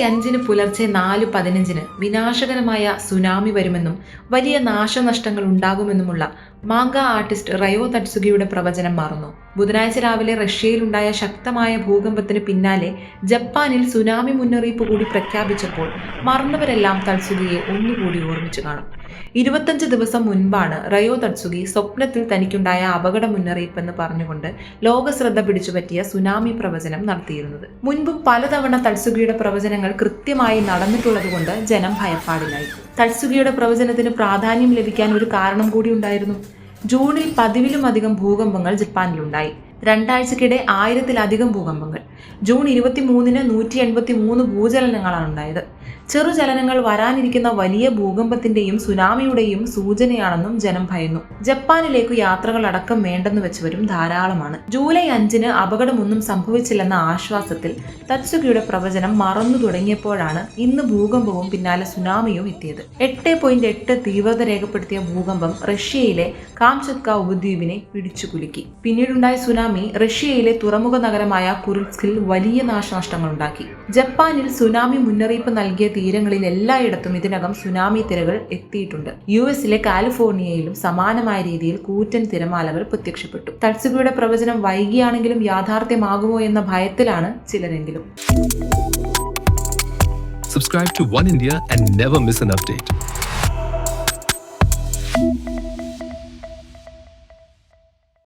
അഞ്ചിന് പുലർച്ചെ നാല് പതിനഞ്ചിന് വിനാശകരമായ സുനാമി വരുമെന്നും വലിയ നാശനഷ്ടങ്ങൾ ഉണ്ടാകുമെന്നുമുള്ള മാങ്ക ആർട്ടിസ്റ്റ് റയോ തട്സുഗിയുടെ പ്രവചനം മാറുന്നു. ബുധനാഴ്ച രാവിലെ റഷ്യയിലുണ്ടായ ശക്തമായ ഭൂകമ്പത്തിന് പിന്നാലെ ജപ്പാനിൽ സുനാമി മുന്നറിയിപ്പ് കൂടി പ്രഖ്യാപിച്ചപ്പോൾ മറന്നവരെല്ലാം തത്സുഗിയെ ഒന്നുകൂടി ഓർമ്മിച്ചു കാണും. ഇരുപത്തഞ്ച് ദിവസം മുൻപാണ് റയോ തട്സുഗി സ്വപ്നത്തിൽ തനിക്കുണ്ടായ അപകട മുന്നറിയിപ്പെന്ന് പറഞ്ഞുകൊണ്ട് ലോക ശ്രദ്ധ പിടിച്ചുപറ്റിയ സുനാമി പ്രവചനം നടത്തിയിരുന്നത്. മുൻപും പലതവണ തത്സുഗിയുടെ പ്രവചനങ്ങൾ കൃത്യമായി നടന്നിട്ടുള്ളതുകൊണ്ട് ജനം ഭയപ്പാടിലായി. തത്സുഗിയുടെ പ്രവചനത്തിന് പ്രാധാന്യം ലഭിക്കാൻ ഒരു കാരണം കൂടി ഉണ്ടായിരുന്നു. ജൂണിൽ പതിവിലുമധികം ഭൂകമ്പങ്ങൾ ജപ്പാനിലുണ്ടായി. രണ്ടാഴ്ചക്കിടെ ആയിരത്തിലധികം ഭൂകമ്പങ്ങൾ. ജൂൺ ഇരുപത്തി മൂന്നിന് നൂറ്റി എൺപത്തി മൂന്ന് ഭൂചലനങ്ങളാണ് ഉണ്ടായത് ചെറുചലനങ്ങൾ വരാനിരിക്കുന്ന വലിയ ഭൂകമ്പത്തിന്റെയും സുനാമിയുടെയും സൂചനയാണെന്നും ജനം ഭയന്നു. ജപ്പാനിലേക്ക് യാത്രകൾ അടക്കം വേണ്ടെന്ന് വെച്ചവരും ധാരാളമാണ്. ജൂലൈ അഞ്ചിന് അപകടമൊന്നും സംഭവിച്ചില്ലെന്ന ആശ്വാസത്തിൽ തത്സുകിയുടെ പ്രവചനം മറന്നു തുടങ്ങിയപ്പോഴാണ് ഇന്ന് ഭൂകമ്പവും പിന്നാലെ സുനാമിയും എത്തിയത്. എട്ട് പോയിന്റ് എട്ട് തീവ്രത രേഖപ്പെടുത്തിയ ഭൂകമ്പം റഷ്യയിലെ കാംചത്ക ഉപദ്വീപിനെ പിടിച്ചുകുലുക്കി പിന്നീടുണ്ടായ സുനാമി റഷ്യയിലെ തുറമുഖ നഗരമായ കുറിൽസ്കിൽ വലിയ നാശനഷ്ടങ്ങളുണ്ടാക്കി. ജപ്പാനിൽ സുനാമി മുന്നറിയിപ്പ് നൽകിയ തീരങ്ങളിൽ എല്ലായിടത്തും ഇതിനകം സുനാമി തിരകൾ എത്തിയിട്ടുണ്ട്. യു എസിലെ കാലിഫോർണിയയിലും സമാനമായ രീതിയിൽ കൂറ്റൻ തിരമാലകൾ പ്രത്യക്ഷപ്പെട്ടു. തത്സുബിയുടെ പ്രവചനം വൈകിയാണെങ്കിലും യാഥാർത്ഥ്യമാകുമോ എന്ന ഭയത്തിലാണ് ചിലരെങ്കിലും. Subscribe to One India and never miss an update.